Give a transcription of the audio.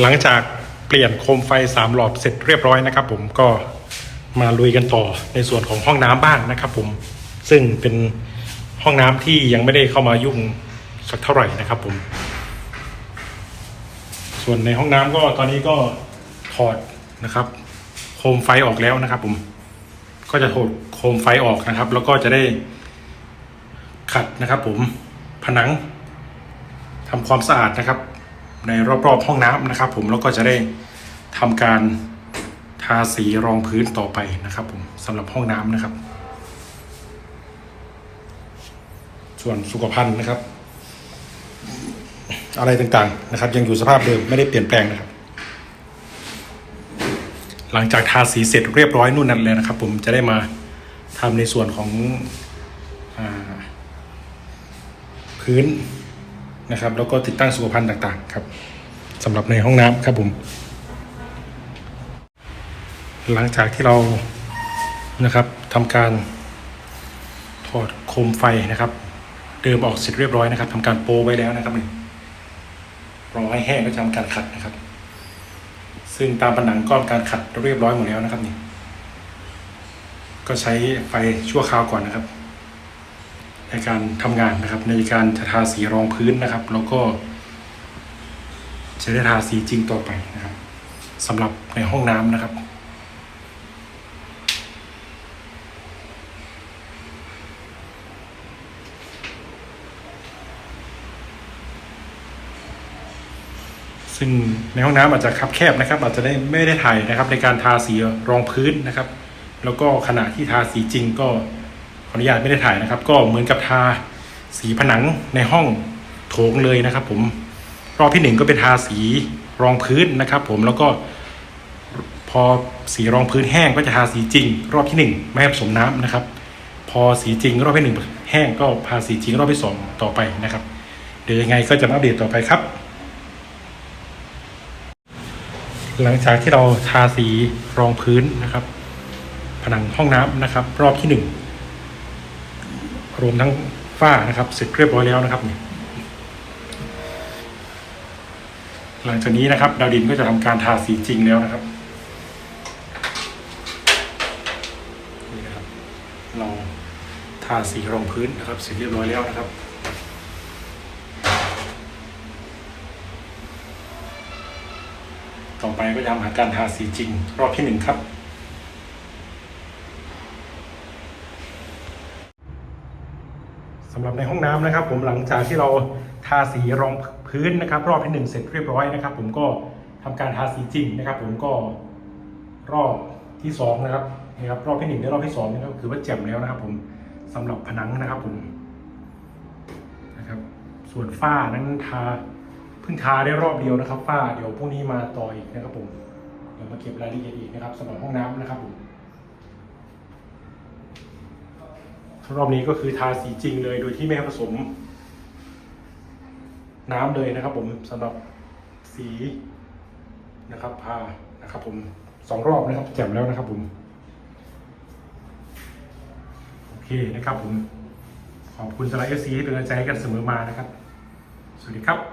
หลังจากเปลี่ยนโคมไฟสามหลอดเสร็จเรียบร้อยนะครับ ผมก็มาลุยกันต่อในส่วนของห้องน้ำบ้างนะครับ ผมซึ่งเป็นห้องน้ำที่ยังไม่ได้เข้ามายุ่งสักเท่าไหร่นะครับ ผม ส่วนในห้องน้ำก็ตอนนี้ก็ถอดนะครับ โคมไฟออกแล้วนะครับ ผม ก็จะถอดโคมไฟออกนะครับ แล้วก็จะได้ขัดนะครับ ผมผนังทำความสะอาดนะครับ ในรอบๆห้องน้ำนะครับ ผมแล้วก็จะได้ทำการทาสีรองพื้นต่อไปนะครับ ผมสำหรับห้องน้ำนะครับ ส่วนสุขภัณฑ์นะครับ อะไรต่างๆนะครับ ยังอยู่สภาพเดิมไม่ได้เปลี่ยนแปลงนะครับ หลังจากทาสีเสร็จเรียบร้อยนู่นนั่นเลยนะครับ ผมจะได้มาทำในส่วนของอพื้น นะครับ แล้วก็ติดตั้งสุขภัณฑ์ต่างๆครับสำหรับในห้องน้ำครับผม หลังจากที่เรานะครับทำการถอดโคมไฟนะครับ เดิมออกเสร็จเรียบร้อยนะครับทำการโปไว้แล้วนะครับนี่รอให้แห้งก็จะทำการขัดนะครับ ซึ่งตามผนังก็การขัดเรียบร้อยหมดแล้วนะครับนี่ก็ใช้ไฟชั่วคราวก่อนนะครับ ในการทำงานนะครับ ในการจะทาสีรองพื้นนะครับ แล้วก็ จะได้ทาสีจริงต่อไปนะครับสำหรับในห้องน้ำนะครับซึ่งในห้องน้ำอาจจะคับแคบนะครับ อาจจะได้ไม่ได้ถ่ายนะครับ ในการทาสีรองพื้นนะครับ แล้วก็ขณะที่ทาสีจริงก็ ออนุญาตไม่ได้ถ่ายนะครับ ก็เหมือนกับทาสีผนังในห้องโถงเลยนะครับ ผมรอบที่หนึ่งก็เป็นทาสีรองพื้นนะครับ ผมแล้วก็พอสีรองพื้นแห้งก็จะทาสีจริง รอบที่หนึ่งไม่ให้ผสมน้ำนะครับ พอสีจริงรอบที่หนึ่งแห้งก็ทาสีจริงรอบที่สองต่อไปนะครับ เดี๋ยวยังไงก็จะมาอัปเดตต่อไปครับ หลังจากที่เราทาสีรองพื้นนะครับ ผนังห้องน้ำนะครับ รอบที่หนึ่ง รวมทั้งฝ้านะครับเสร็จเรียบร้อยแล้วนะครับนี่หลังจากนี้นะครับ ดาวดินก็จะทำการทาสีจริงแล้วนะครับนี่นะครับ เราทาสีรองพื้นนะครับ เสร็จเรียบร้อยแล้วนะครับต่อไปก็จะทำหาการทาสีจริง รอบที่หนึ่งครับ สำหรับในห้องน้ำนะครับ ผมหลังจากที่เราทาสีรองพื้นนะครับ รอบที่หนึ่งเสร็จเรียบร้อยนะครับ ผมก็ทำการทาสีจริงนะครับ ผมก็รอบที่สองนะครับนี่ครับรอบที่หนึ่งและรอบที่สองนี่ก็คือว่าแจ่มแล้วนะครับ ผมสำหรับผนังนะครับ ผมนะครับ ส่วนฝ้านั้นทาเพิ่งทาได้รอบเดียวนะครับฝ้าเดี๋ยวพรุ่งนี้มาต่ออีกนะครับ ผมเดี๋ยวมาเก็บรายละเอียดอีกนะครับสำหรับห้องน้ำนะครับผม รอบนี้ก็คือทาสีจริงเลยโดยที่ไม่ผสม น้ำเลยนะครับ ผมสำหรับสีนะครับพานะครับ ผมสองรอบนะครับแจ่มแล้วนะครับ ผมโอเคนะครับ ผมขอบคุณสไลด์เอฟซีที่เป็นกำลังใจให้กันเสมอมานะครับ สวัสดีครับ